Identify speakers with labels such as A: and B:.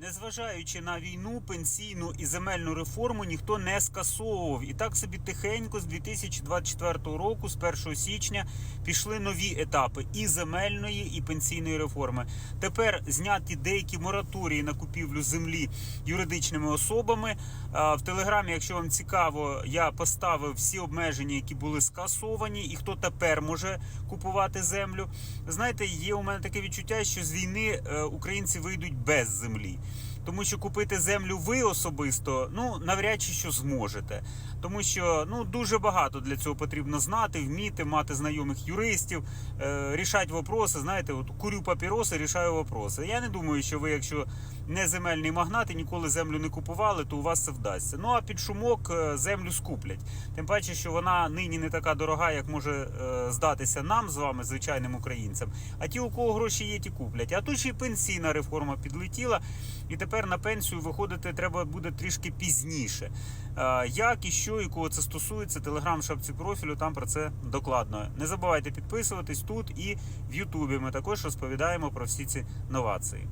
A: Незважаючи на війну, пенсійну і земельну реформу ніхто не скасовував. І так собі тихенько з 2024 року, з 1 січня, пішли нові етапи і земельної, і пенсійної реформи. Тепер зняті деякі мораторії на купівлю землі юридичними особами. В телеграмі, якщо вам цікаво, я поставив всі обмеження, які були скасовані, і хто тепер може купувати землю. Знаєте, є у мене таке відчуття, що з війни е, українці вийдуть без землі. Тому що купити землю ви особисто, ну навряд чи що зможете. Тому що ну дуже багато для цього потрібно знати, вміти, мати знайомих юристів, е, рішати вопроси. Знаєте, от курю папіроси, рішаю вопроси. Я не думаю, що ви, якщо не земельний магнат і ніколи землю не купували, то у вас це вдасться. Ну а під шумок е, землю скуплять. Тим паче, що вона нині не така дорога, як може е, здатися нам з вами, звичайним українцям. А ті, у кого гроші є, ті куплять. А тут ще й пенсійна реформа підлетіла, і тепер на пенсію виходити треба буде трішки пізніше. Е, Як і що, і кого це стосується, телеграм шапці профілю, там про це докладно. Не забувайте підписуватись тут і в Ютубі. Ми також розповідаємо про всі ці новації.